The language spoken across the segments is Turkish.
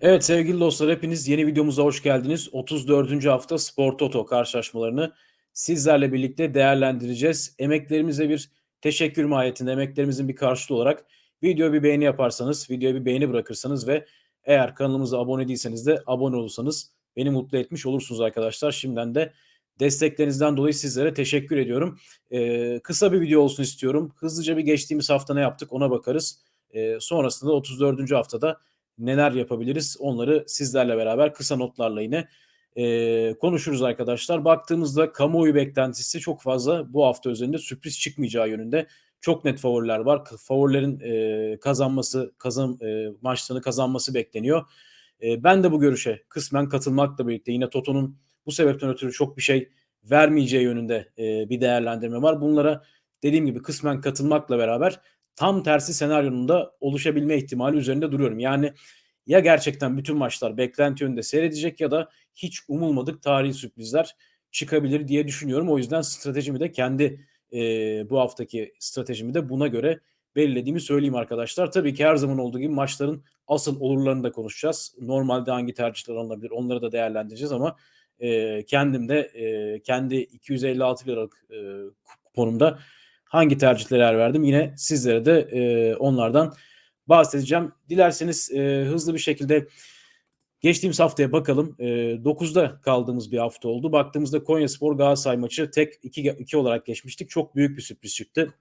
Evet sevgili dostlar hepiniz yeni videomuza hoş geldiniz. 34. hafta Spor Toto karşılaşmalarını sizlerle birlikte değerlendireceğiz. Emeklerimize bir teşekkür mahiyetinde emeklerimizin bir karşılığı olarak videoya bir beğeni yaparsanız, videoya bir beğeni bırakırsanız ve eğer kanalımıza abone değilseniz de abone olursanız beni mutlu etmiş olursunuz arkadaşlar. Şimdiden de desteklerinizden dolayı sizlere teşekkür ediyorum. Ee, kısa bir video olsun istiyorum. Hızlıca bir geçtiğimiz hafta ne yaptık ona bakarız. Ee, sonrasında 34. haftada neler yapabiliriz onları sizlerle beraber kısa notlarla yine e, konuşuruz arkadaşlar. Baktığımızda kamuoyu beklentisi çok fazla bu hafta üzerinde sürpriz çıkmayacağı yönünde çok net favoriler var. Favorilerin e, kazanması, kazan e, maçlarını kazanması bekleniyor. E, ben de bu görüşe kısmen katılmakla birlikte yine Toto'nun bu sebepten ötürü çok bir şey vermeyeceği yönünde e, bir değerlendirme var. Bunlara dediğim gibi kısmen katılmakla beraber tam tersi senaryonun da oluşabilme ihtimali üzerinde duruyorum. Yani ya gerçekten bütün maçlar beklenti yönünde seyredecek ya da hiç umulmadık tarihi sürprizler çıkabilir diye düşünüyorum. O yüzden stratejimi de kendi e, bu haftaki stratejimi de buna göre belirlediğimi söyleyeyim arkadaşlar. Tabii ki her zaman olduğu gibi maçların asıl olurlarını da konuşacağız. Normalde hangi tercihler alınabilir onları da değerlendireceğiz ama e, kendim de e, kendi 256 liralık e, kuponumda hangi tercihlere yer verdim yine sizlere de e, onlardan bahsedeceğim. Dilerseniz e, hızlı bir şekilde geçtiğimiz haftaya bakalım. E, 9'da kaldığımız bir hafta oldu. Baktığımızda Konya Spor Galatasaray maçı tek 2, 2 olarak geçmiştik. Çok büyük bir sürpriz çıktı.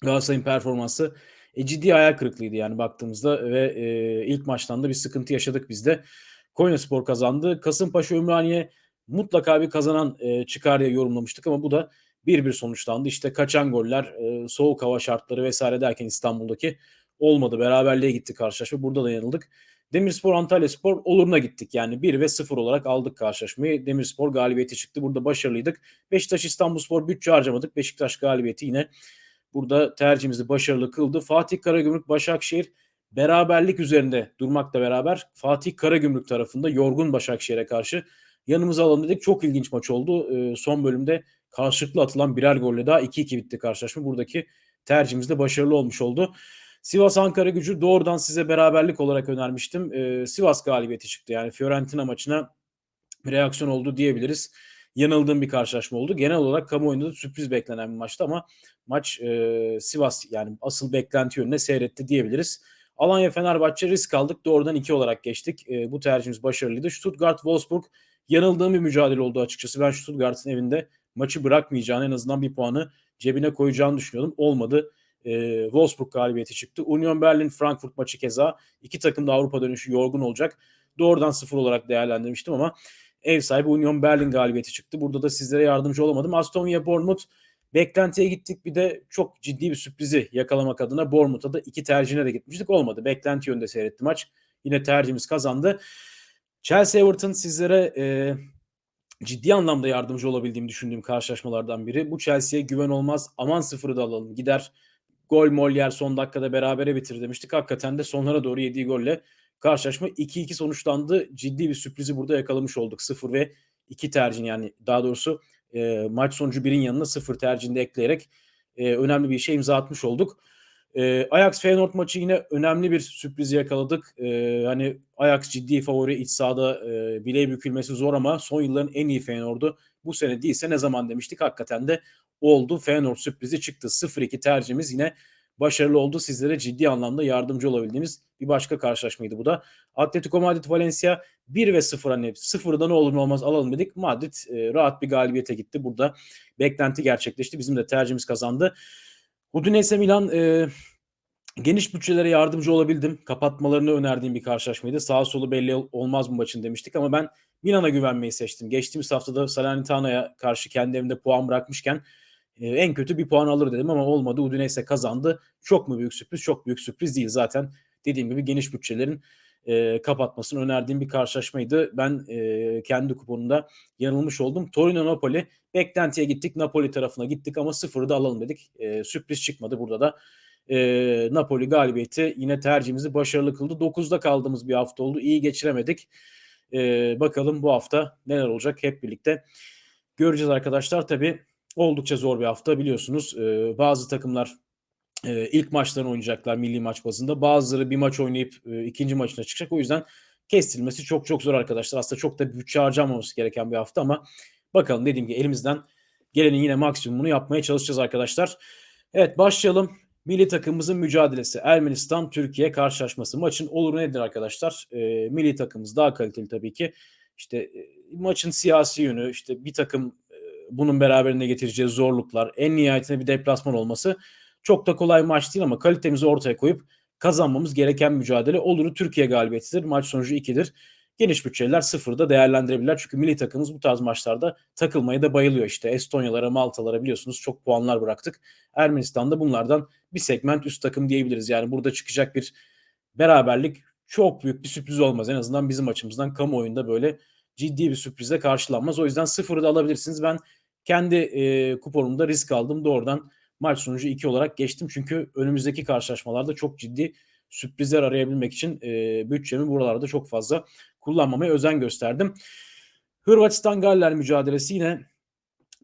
Galatasaray'ın performansı e, ciddi hayal kırıklığıydı yani baktığımızda ve e, ilk maçtan da bir sıkıntı yaşadık biz de. Konya Spor kazandı. Kasımpaşa Ümraniye mutlaka bir kazanan e, çıkar diye yorumlamıştık ama bu da bir bir sonuçlandı. İşte kaçan goller, e, soğuk hava şartları vesaire derken İstanbul'daki olmadı. Beraberliğe gitti karşılaşma. Burada da yanıldık. Demirspor Antalya Spor oluruna gittik. Yani 1 ve 0 olarak aldık karşılaşmayı. Demirspor galibiyeti çıktı. Burada başarılıydık. Beşiktaş İstanbul Spor bütçe harcamadık. Beşiktaş galibiyeti yine burada tercihimizi başarılı kıldı. Fatih Karagümrük Başakşehir beraberlik üzerinde durmakla beraber Fatih Karagümrük tarafında yorgun Başakşehir'e karşı yanımıza alalım dedik. Çok ilginç maç oldu. Ee, son bölümde karşılıklı atılan birer golle daha 2-2 bitti karşılaşma. Buradaki tercihimiz de başarılı olmuş oldu. Sivas Ankara gücü doğrudan size beraberlik olarak önermiştim. Ee, Sivas galibiyeti çıktı. Yani Fiorentina maçına reaksiyon oldu diyebiliriz. Yanıldığım bir karşılaşma oldu. Genel olarak kamuoyunda da sürpriz beklenen bir maçtı ama maç e, Sivas yani asıl beklenti yönüne seyretti diyebiliriz. Alanya Fenerbahçe risk aldık. Doğrudan 2 olarak geçtik. E, bu tercihimiz başarılıydı. Stuttgart Wolfsburg yanıldığım bir mücadele oldu açıkçası. Ben Stuttgart'ın evinde maçı bırakmayacağını en azından bir puanı cebine koyacağını düşünüyordum. Olmadı. E, Wolfsburg galibiyeti çıktı. Union Berlin Frankfurt maçı keza iki takım da Avrupa dönüşü yorgun olacak. Doğrudan sıfır olarak değerlendirmiştim ama ev sahibi Union Berlin galibiyeti çıktı. Burada da sizlere yardımcı olamadım. Aston Villa Bournemouth beklentiye gittik. Bir de çok ciddi bir sürprizi yakalamak adına Bournemouth'a da iki tercihine de gitmiştik. Olmadı. Beklenti yönde seyretti maç. Yine tercihimiz kazandı. Chelsea Everton sizlere e, ciddi anlamda yardımcı olabildiğimi düşündüğüm karşılaşmalardan biri. Bu Chelsea'ye güven olmaz. Aman sıfırı da alalım. Gider gol mol yer son dakikada berabere bitir demiştik. Hakikaten de sonlara doğru yediği golle karşılaşma 2-2 sonuçlandı. Ciddi bir sürprizi burada yakalamış olduk. 0 ve 2 tercih yani daha doğrusu e, maç sonucu birin yanına 0 tercihinde ekleyerek e, önemli bir işe imza atmış olduk. E, Ajax Feyenoord maçı yine önemli bir sürprizi yakaladık. E, hani Ajax ciddi favori iç sahada e, bileği bükülmesi zor ama son yılların en iyi Feyenoord'u bu sene değilse ne zaman demiştik hakikaten de oldu. Feyenoord sürprizi çıktı. 0-2 tercihimiz yine başarılı oldu. Sizlere ciddi anlamda yardımcı olabildiğimiz bir başka karşılaşmaydı bu da. Atletico Madrid Valencia 1 ve 0 hani 0'da ne olur ne olmaz alalım dedik. Madrid e, rahat bir galibiyete gitti. Burada beklenti gerçekleşti. Bizim de tercihimiz kazandı. Udinese Milan e, geniş bütçelere yardımcı olabildim. Kapatmalarını önerdiğim bir karşılaşmaydı. Sağ solu belli olmaz bu maçın demiştik ama ben Milan'a güvenmeyi seçtim. Geçtiğimiz haftada Salernitano'ya karşı kendi evinde puan bırakmışken e, en kötü bir puan alır dedim ama olmadı. Udinese kazandı. Çok mu büyük sürpriz? Çok büyük sürpriz değil. Zaten dediğim gibi geniş bütçelerin e, kapatmasını önerdiğim bir karşılaşmaydı. Ben e, kendi kuponunda yanılmış oldum. Torino Napoli beklentiye gittik. Napoli tarafına gittik ama sıfırı da alalım dedik. E, sürpriz çıkmadı burada da. E, Napoli galibiyeti yine tercihimizi başarılı kıldı. 9'da kaldığımız bir hafta oldu. İyi geçiremedik. E, bakalım bu hafta neler olacak hep birlikte göreceğiz arkadaşlar. Tabii oldukça zor bir hafta biliyorsunuz. E, bazı takımlar e, ilk maçlarını oynayacaklar milli maç bazında. Bazıları bir maç oynayıp e, ikinci maçına çıkacak. O yüzden kestilmesi çok çok zor arkadaşlar. Aslında çok da bütçe harcanmaması gereken bir hafta ama bakalım dediğim gibi elimizden gelenin yine maksimumunu yapmaya çalışacağız arkadaşlar. Evet başlayalım. Milli takımımızın mücadelesi Ermenistan-Türkiye karşılaşması. Maçın oluru nedir arkadaşlar? E, milli takımımız daha kaliteli tabii ki. İşte e, maçın siyasi yönü, işte bir takım e, bunun beraberinde getireceği zorluklar, en nihayetinde bir deplasman olması çok da kolay maç değil ama kalitemizi ortaya koyup kazanmamız gereken mücadele oluru Türkiye galibiyetidir. Maç sonucu 2'dir. Geniş bütçeler sıfırda değerlendirebilirler. Çünkü milli takımımız bu tarz maçlarda takılmaya da bayılıyor. İşte Estonyalara, Maltalara biliyorsunuz çok puanlar bıraktık. Ermenistan'da bunlardan bir segment üst takım diyebiliriz. Yani burada çıkacak bir beraberlik çok büyük bir sürpriz olmaz. En azından bizim açımızdan kamuoyunda böyle ciddi bir sürprize karşılanmaz. O yüzden sıfırı da alabilirsiniz. Ben kendi e, kuponumda risk aldım. Doğrudan maç sonucu 2 olarak geçtim. Çünkü önümüzdeki karşılaşmalarda çok ciddi sürprizler arayabilmek için e, bütçemi buralarda çok fazla kullanmamaya özen gösterdim. Hırvatistan-Galler mücadelesi yine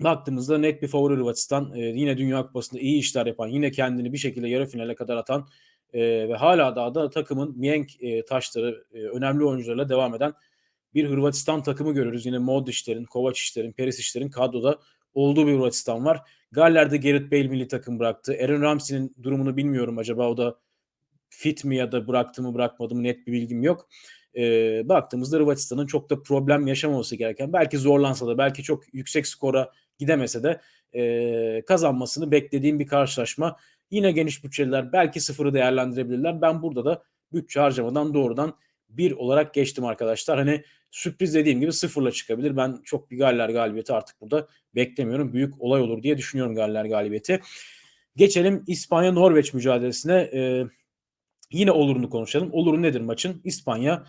baktığımızda net bir favori Hırvatistan. E, yine Dünya Kupası'nda iyi işler yapan, yine kendini bir şekilde yarı finale kadar atan e, ve hala daha da takımın mihenk e, taşları, e, önemli oyuncularla devam eden bir Hırvatistan takımı görürüz. Yine Modric'lerin, Kovacic'lerin, Perisic'lerin kadroda olduğu bir Hırvatistan var. Galler'de Gareth Bale milli takım bıraktı. Aaron Ramsey'nin durumunu bilmiyorum acaba o da fit mi ya da bıraktı mı bırakmadı mı net bir bilgim yok. Ee, baktığımızda Hırvatistan'ın çok da problem yaşamaması gereken belki zorlansa da belki çok yüksek skora gidemese de e, kazanmasını beklediğim bir karşılaşma. Yine geniş bütçeliler belki sıfırı değerlendirebilirler. Ben burada da bütçe harcamadan doğrudan bir olarak geçtim arkadaşlar. Hani sürpriz dediğim gibi sıfırla çıkabilir. Ben çok bir Galler galibiyeti artık burada beklemiyorum. Büyük olay olur diye düşünüyorum Galler galibiyeti. Geçelim İspanya-Norveç mücadelesine. Ee, yine olurunu konuşalım. Oluru nedir maçın? İspanya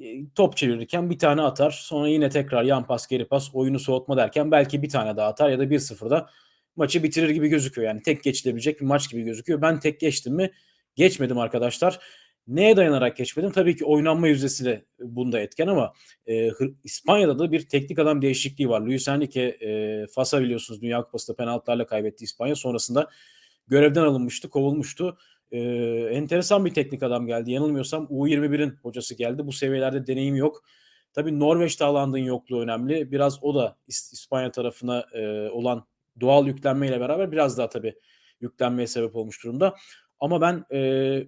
e, top çevirirken bir tane atar. Sonra yine tekrar yan pas geri pas oyunu soğutma derken belki bir tane daha atar ya da 1-0'da maçı bitirir gibi gözüküyor. Yani tek geçilebilecek bir maç gibi gözüküyor. Ben tek geçtim mi? Geçmedim arkadaşlar. Neye dayanarak geçmedim? Tabii ki oynanma yüzdesi de bunda etken ama e, İspanya'da da bir teknik adam değişikliği var. Luis Enrique e, Fasa biliyorsunuz Dünya Kupası'nda penaltılarla kaybetti İspanya. Sonrasında görevden alınmıştı, kovulmuştu. E, enteresan bir teknik adam geldi. Yanılmıyorsam U21'in hocası geldi. Bu seviyelerde deneyim yok. Tabii Norveç'te Haaland'ın yokluğu önemli. Biraz o da İspanya tarafına e, olan doğal yüklenmeyle beraber biraz daha tabii yüklenmeye sebep olmuş durumda. Ama ben e,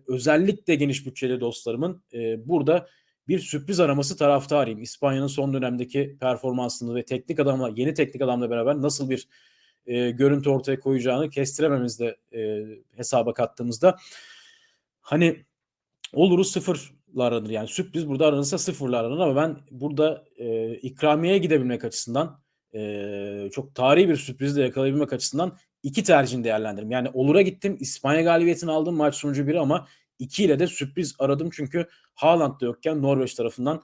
özellikle geniş bütçeli dostlarımın e, burada bir sürpriz araması taraftarıyım. İspanya'nın son dönemdeki performansını ve teknik adamla, yeni teknik adamla beraber nasıl bir e, görüntü ortaya koyacağını kestirememizde e, hesaba kattığımızda hani oluru sıfırla aranır. Yani sürpriz burada aranırsa sıfırla aranır ama ben burada e, ikramiyeye gidebilmek açısından e, çok tarihi bir sürprizle yakalayabilmek açısından iki tercihini değerlendirdim. Yani olura gittim. İspanya galibiyetini aldım maç sonucu biri ama iki ile de sürpriz aradım. Çünkü Haaland da yokken Norveç tarafından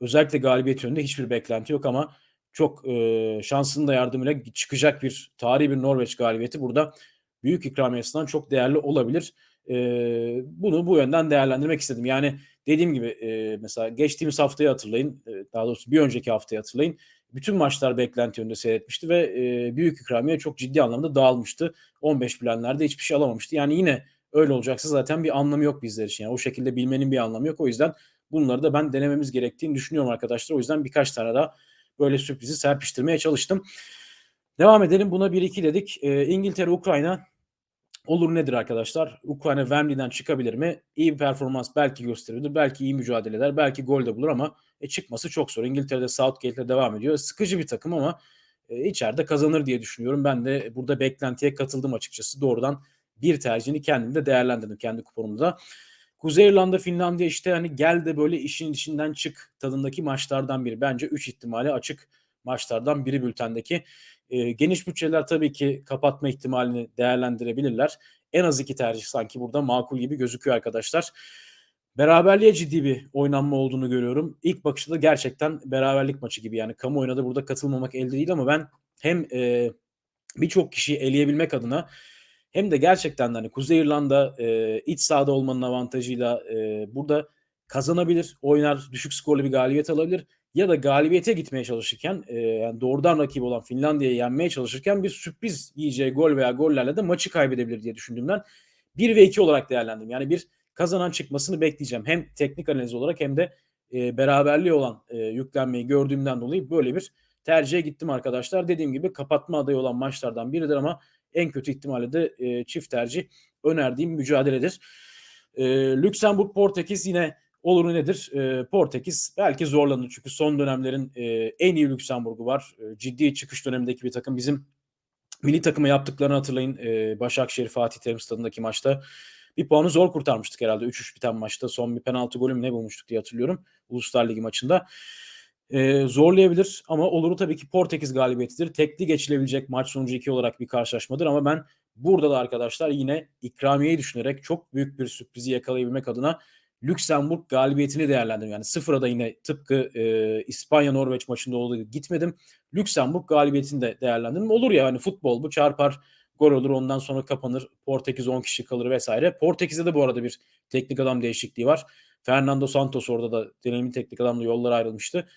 özellikle galibiyet yönünde hiçbir beklenti yok ama çok e, şansının da yardımıyla çıkacak bir tarihi bir Norveç galibiyeti burada büyük ikramiyesinden çok değerli olabilir. E, bunu bu yönden değerlendirmek istedim. Yani dediğim gibi e, mesela geçtiğimiz haftayı hatırlayın. E, daha doğrusu bir önceki haftayı hatırlayın bütün maçlar beklenti yönünde seyretmişti ve e, büyük ikramiye çok ciddi anlamda dağılmıştı. 15 bilenlerde hiçbir şey alamamıştı. Yani yine öyle olacaksa zaten bir anlamı yok bizler için. Yani o şekilde bilmenin bir anlamı yok. O yüzden bunları da ben denememiz gerektiğini düşünüyorum arkadaşlar. O yüzden birkaç tane daha böyle sürprizi serpiştirmeye çalıştım. Devam edelim. Buna 1-2 dedik. E, İngiltere, Ukrayna olur nedir arkadaşlar? Ukrayna Wembley'den çıkabilir mi? İyi bir performans belki gösterebilir. Belki iyi mücadele eder. Belki gol de bulur ama e, çıkması çok zor. İngiltere'de Southgate'le devam ediyor. Sıkıcı bir takım ama e, içeride kazanır diye düşünüyorum. Ben de burada beklentiye katıldım açıkçası. Doğrudan bir tercihini kendim de değerlendirdim kendi kuponumda. Kuzey İrlanda, Finlandiya işte hani gel de böyle işin içinden çık tadındaki maçlardan biri. Bence 3 ihtimali açık maçlardan biri bültendeki. E, geniş bütçeler tabii ki kapatma ihtimalini değerlendirebilirler. En az iki tercih sanki burada makul gibi gözüküyor arkadaşlar. Beraberliğe ciddi bir oynanma olduğunu görüyorum. İlk bakışta da gerçekten beraberlik maçı gibi. Yani kamuoyuna da burada katılmamak elde değil ama ben hem e, birçok kişiyi eleyebilmek adına hem de gerçekten de hani Kuzey İrlanda e, iç sahada olmanın avantajıyla e, burada kazanabilir, oynar, düşük skorlu bir galibiyet alabilir ya da galibiyete gitmeye çalışırken e, yani doğrudan rakip olan Finlandiya'yı yenmeye çalışırken bir sürpriz yiyeceği gol veya gollerle de maçı kaybedebilir diye düşündüğümden 1 ve 2 olarak değerlendim. Yani bir kazanan çıkmasını bekleyeceğim. Hem teknik analiz olarak hem de e, beraberliği olan e, yüklenmeyi gördüğümden dolayı böyle bir tercihe gittim arkadaşlar. Dediğim gibi kapatma adayı olan maçlardan biridir ama en kötü ihtimalle de e, çift tercih önerdiğim mücadeledir. E, Lüksemburg Portekiz yine olur nedir? E, Portekiz belki zorlanır çünkü son dönemlerin e, en iyi Lüksemburg'u var. E, ciddi çıkış dönemindeki bir takım. Bizim milli takıma yaptıklarını hatırlayın. E, Başakşehir Fatih Terim Stadı'ndaki maçta bir puanı zor kurtarmıştık herhalde 3-3 biten maçta. Son bir penaltı golü mü ne bulmuştuk diye hatırlıyorum. Uluslar Ligi maçında. Ee, zorlayabilir ama oluru tabii ki Portekiz galibiyetidir. Tekli geçilebilecek maç sonucu 2 olarak bir karşılaşmadır ama ben burada da arkadaşlar yine ikramiyeyi düşünerek çok büyük bir sürprizi yakalayabilmek adına Lüksemburg galibiyetini değerlendirdim. Yani sıfıra da yine tıpkı e, İspanya-Norveç maçında olduğu gibi gitmedim. Lüksemburg galibiyetini de değerlendirdim. Olur ya hani futbol bu çarpar gol olur ondan sonra kapanır. Portekiz 10 kişi kalır vesaire. Portekiz'de de bu arada bir teknik adam değişikliği var. Fernando Santos orada da deneyimli teknik adamla yollar ayrılmıştı.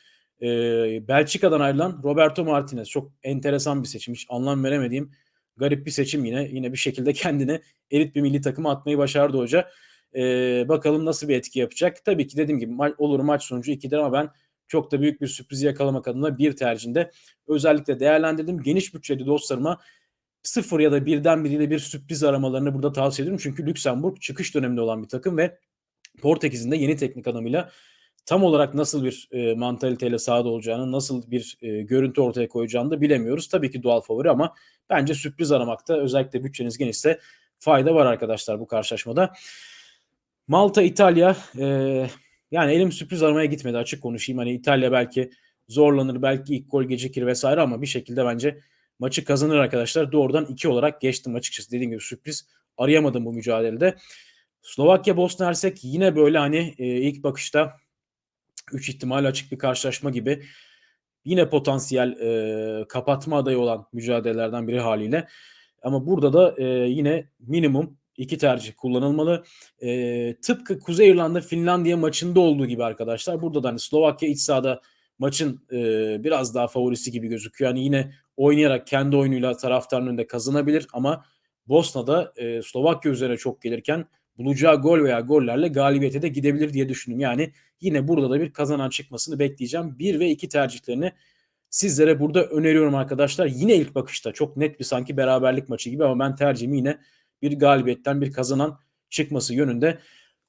Ee, Belçika'dan ayrılan Roberto Martinez çok enteresan bir seçim. Hiç anlam veremediğim garip bir seçim yine. Yine bir şekilde kendini elit bir milli takıma atmayı başardı hoca. Ee, bakalım nasıl bir etki yapacak. Tabii ki dediğim gibi ma- olur maç sonucu 2'dir ama ben çok da büyük bir sürprizi yakalamak adına bir tercihinde özellikle değerlendirdim. Geniş bütçeli dostlarıma sıfır ya da birden biriyle bir sürpriz aramalarını burada tavsiye ediyorum. Çünkü Lüksemburg çıkış döneminde olan bir takım ve Portekiz'in de yeni teknik adamıyla tam olarak nasıl bir e, mantaliteyle sahada olacağını, nasıl bir e, görüntü ortaya koyacağını da bilemiyoruz. Tabii ki doğal favori ama bence sürpriz aramakta özellikle bütçeniz genişse fayda var arkadaşlar bu karşılaşmada. Malta, İtalya e, yani elim sürpriz aramaya gitmedi açık konuşayım. Hani İtalya belki zorlanır, belki ilk gol gecikir vesaire ama bir şekilde bence maçı kazanır arkadaşlar. Doğrudan 2 olarak geçtim açıkçası. Dediğim gibi sürpriz arayamadım bu mücadelede. Slovakya Bosna Hersek yine böyle hani e, ilk bakışta 3 ihtimal açık bir karşılaşma gibi yine potansiyel e, kapatma adayı olan mücadelelerden biri haliyle. Ama burada da e, yine minimum iki tercih kullanılmalı. E, tıpkı Kuzey İrlanda Finlandiya maçında olduğu gibi arkadaşlar. Burada da hani Slovakya iç sahada maçın e, biraz daha favorisi gibi gözüküyor. Yani yine oynayarak kendi oyunuyla taraftarın önünde kazanabilir ama Bosna'da e, Slovakya üzerine çok gelirken bulacağı gol veya gollerle galibiyete de gidebilir diye düşündüm. Yani yine burada da bir kazanan çıkmasını bekleyeceğim. 1 ve 2 tercihlerini sizlere burada öneriyorum arkadaşlar. Yine ilk bakışta çok net bir sanki beraberlik maçı gibi ama ben tercihimi yine bir galibiyetten bir kazanan çıkması yönünde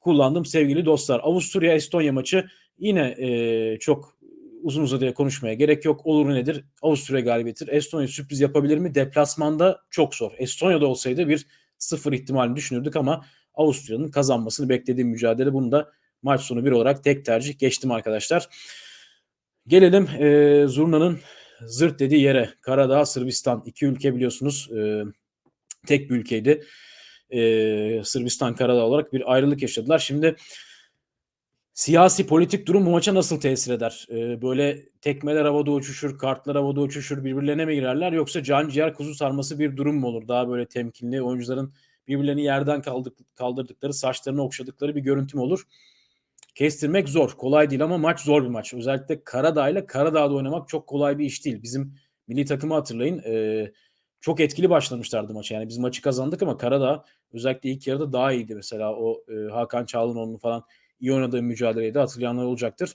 kullandım sevgili dostlar. Avusturya-Estonya maçı yine e, çok uzun uzadıya konuşmaya gerek yok. Olur nedir? Avusturya galibiyetidir. Estonya sürpriz yapabilir mi? Deplasmanda çok zor. Estonya'da olsaydı bir sıfır ihtimalini düşünürdük ama Avusturya'nın kazanmasını beklediğim mücadele. Bunu da maç sonu bir olarak tek tercih geçtim arkadaşlar. Gelelim e, Zurna'nın zırt dediği yere. Karadağ, Sırbistan. iki ülke biliyorsunuz e, tek bir ülkeydi. E, Sırbistan, Karadağ olarak bir ayrılık yaşadılar. Şimdi siyasi politik durum bu maça nasıl tesir eder? E, böyle tekmeler havada uçuşur, kartlar havada uçuşur, birbirlerine mi girerler? Yoksa can ciğer kuzu sarması bir durum mu olur? Daha böyle temkinli oyuncuların birbirlerini yerden kaldırdıkları, saçlarını okşadıkları bir görüntü mü olur? Kestirmek zor. Kolay değil ama maç zor bir maç. Özellikle Karadağ ile Karadağ'da oynamak çok kolay bir iş değil. Bizim milli takımı hatırlayın. E, çok etkili başlamışlardı maça. Yani biz maçı kazandık ama Karadağ özellikle ilk yarıda daha iyiydi. Mesela o e, Hakan Çağlanoğlu'nun falan iyi oynadığı mücadeleydi. Hatırlayanlar olacaktır.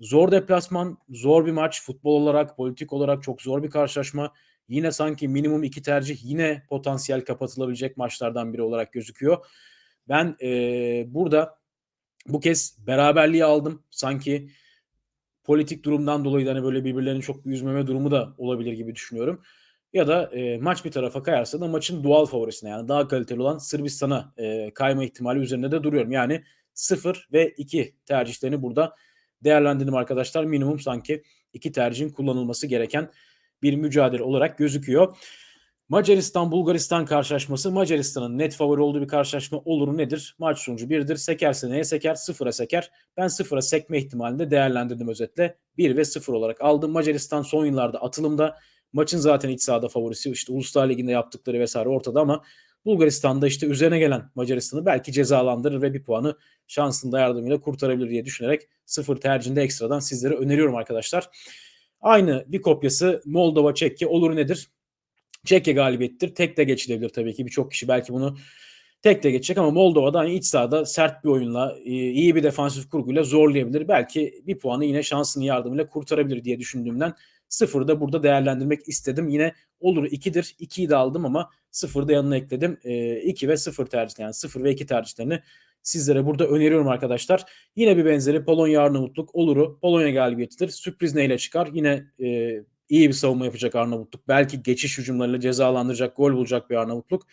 Zor deplasman, zor bir maç. Futbol olarak, politik olarak çok zor bir karşılaşma. Yine sanki minimum iki tercih yine potansiyel kapatılabilecek maçlardan biri olarak gözüküyor. Ben e, burada bu kez beraberliği aldım. Sanki politik durumdan dolayı da hani böyle birbirlerini çok yüzmeme durumu da olabilir gibi düşünüyorum. Ya da e, maç bir tarafa kayarsa da maçın doğal favorisine yani daha kaliteli olan Sırbistan'a e, kayma ihtimali üzerinde de duruyorum. Yani 0 ve 2 tercihlerini burada değerlendirdim arkadaşlar. Minimum sanki iki tercihin kullanılması gereken bir mücadele olarak gözüküyor. Macaristan-Bulgaristan karşılaşması Macaristan'ın net favori olduğu bir karşılaşma olur nedir? Maç sonucu birdir. Sekerse neye seker? Sıfıra seker. Ben sıfıra sekme ihtimalini de değerlendirdim özetle. 1 ve 0 olarak aldım. Macaristan son yıllarda atılımda. Maçın zaten iç sahada favorisi. işte Uluslar Ligi'nde yaptıkları vesaire ortada ama Bulgaristan'da işte üzerine gelen Macaristan'ı belki cezalandırır ve bir puanı şansında yardımıyla kurtarabilir diye düşünerek sıfır tercihinde ekstradan sizlere öneriyorum arkadaşlar. Aynı bir kopyası Moldova Çekya olur nedir? Çekya galibiyettir. Tek de geçilebilir tabii ki. Birçok kişi belki bunu tek de geçecek ama Moldova'da hani iç sahada sert bir oyunla, e, iyi bir defansif kurguyla zorlayabilir. Belki bir puanı yine şansının yardımıyla kurtarabilir diye düşündüğümden sıfırı da burada değerlendirmek istedim. Yine olur 2'dir. 2'yi de aldım ama sıfırı da yanına ekledim. 2 ve 0 tercih yani 0 ve 2 tercihlerini sizlere burada öneriyorum arkadaşlar. Yine bir benzeri Polonya Arnavutluk oluru Polonya galibiyetidir. Sürpriz neyle çıkar? Yine e, iyi bir savunma yapacak Arnavutluk. Belki geçiş hücumlarıyla cezalandıracak, gol bulacak bir Arnavutluk.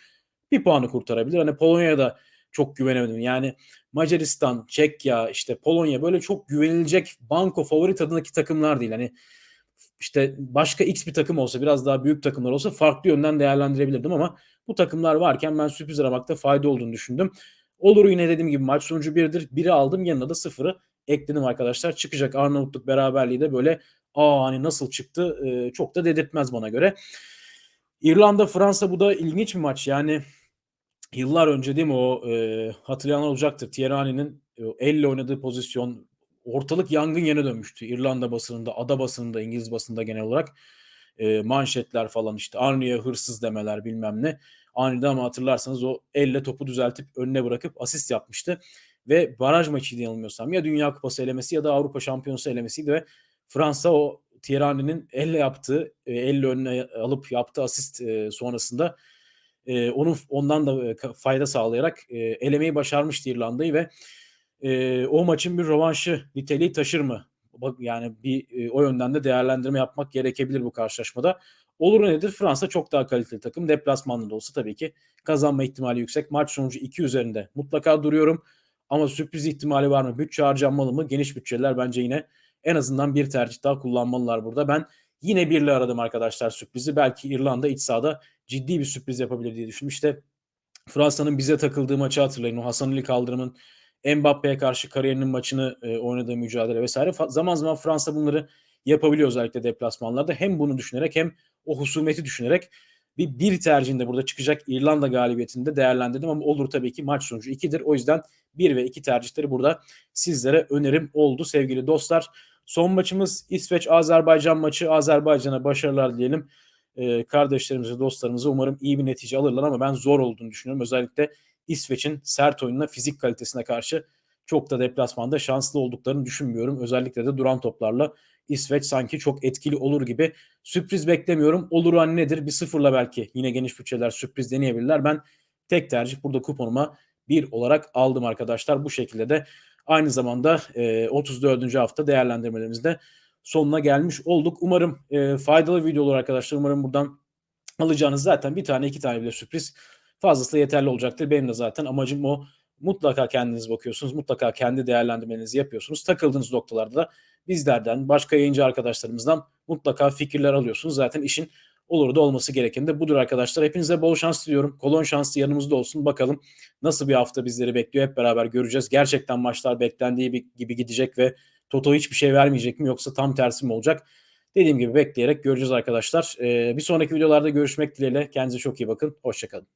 Bir puanı kurtarabilir. Hani Polonya'ya da çok güvenemedim. Yani Macaristan, Çekya, işte Polonya böyle çok güvenilecek banko favori tadındaki takımlar değil. Hani işte başka X bir takım olsa biraz daha büyük takımlar olsa farklı yönden değerlendirebilirdim ama bu takımlar varken ben sürpriz aramakta fayda olduğunu düşündüm. Olur yine dediğim gibi maç sonucu birdir. Biri aldım yanına da sıfırı ekledim arkadaşlar. Çıkacak Arnavutluk beraberliği de böyle aa hani nasıl çıktı e, çok da dedirtmez bana göre. İrlanda Fransa bu da ilginç bir maç. Yani yıllar önce değil mi o e, hatırlayanlar olacaktır. Thierry'nin e, elle oynadığı pozisyon ortalık yangın yerine dönmüştü. İrlanda basınında, ada basınında, İngiliz basında genel olarak e, manşetler falan işte Arnie'ye hırsız demeler bilmem ne. Anide ama hatırlarsanız o elle topu düzeltip önüne bırakıp asist yapmıştı. Ve baraj maçıydı yanılmıyorsam ya Dünya Kupası elemesi ya da Avrupa Şampiyonası elemesiydi ve Fransa o Thierry'nin elle yaptığı, e, elle önüne alıp yaptığı asist e, sonrasında e, onun ondan da e, fayda sağlayarak e, elemeyi başarmıştı İrlanda'yı ve e, o maçın bir rövanşı niteliği taşır mı? Bak yani bir e, o yönden de değerlendirme yapmak gerekebilir bu karşılaşmada. Olur nedir? Fransa çok daha kaliteli takım. Deplasmanda da olsa tabii ki kazanma ihtimali yüksek. Maç sonucu 2 üzerinde mutlaka duruyorum. Ama sürpriz ihtimali var mı? Bütçe harcanmalı mı? Geniş bütçeler bence yine en azından bir tercih daha kullanmalılar burada. Ben yine birle aradım arkadaşlar sürprizi. Belki İrlanda iç sahada ciddi bir sürpriz yapabilir diye düşündüm. İşte Fransa'nın bize takıldığı maçı hatırlayın. O Hasan Ali Kaldırım'ın Mbappe'ye karşı kariyerinin maçını e, oynadığı mücadele vesaire. Zaman zaman Fransa bunları yapabiliyor özellikle deplasmanlarda. Hem bunu düşünerek hem o husumeti düşünerek bir bir tercihinde burada çıkacak İrlanda galibiyetinde değerlendirdim ama olur tabii ki maç sonucu 2'dir. O yüzden 1 ve 2 tercihleri burada sizlere önerim oldu sevgili dostlar. Son maçımız İsveç-Azerbaycan maçı. Azerbaycan'a başarılar diyelim. Ee, kardeşlerimize, dostlarımıza umarım iyi bir netice alırlar ama ben zor olduğunu düşünüyorum. Özellikle İsveç'in sert oyununa, fizik kalitesine karşı çok da deplasmanda şanslı olduklarını düşünmüyorum. Özellikle de duran toplarla İsveç sanki çok etkili olur gibi. Sürpriz beklemiyorum. Olur an nedir? Bir sıfırla belki yine geniş bütçeler sürpriz deneyebilirler. Ben tek tercih burada kuponuma bir olarak aldım arkadaşlar. Bu şekilde de aynı zamanda e, 34. hafta değerlendirmelerimizde sonuna gelmiş olduk. Umarım e, faydalı video olur arkadaşlar. Umarım buradan alacağınız zaten bir tane iki tane bile sürpriz fazlası yeterli olacaktır. Benim de zaten amacım o. Mutlaka kendiniz bakıyorsunuz. Mutlaka kendi değerlendirmenizi yapıyorsunuz. Takıldığınız noktalarda da bizlerden, başka yayıncı arkadaşlarımızdan mutlaka fikirler alıyorsunuz. Zaten işin olur da olması gereken de budur arkadaşlar. Hepinize bol şans diliyorum. Kolon şanslı yanımızda olsun. Bakalım nasıl bir hafta bizleri bekliyor hep beraber göreceğiz. Gerçekten maçlar beklendiği gibi gidecek ve Toto hiçbir şey vermeyecek mi yoksa tam tersi mi olacak? Dediğim gibi bekleyerek göreceğiz arkadaşlar. Ee, bir sonraki videolarda görüşmek dileğiyle. Kendinize çok iyi bakın. Hoşçakalın.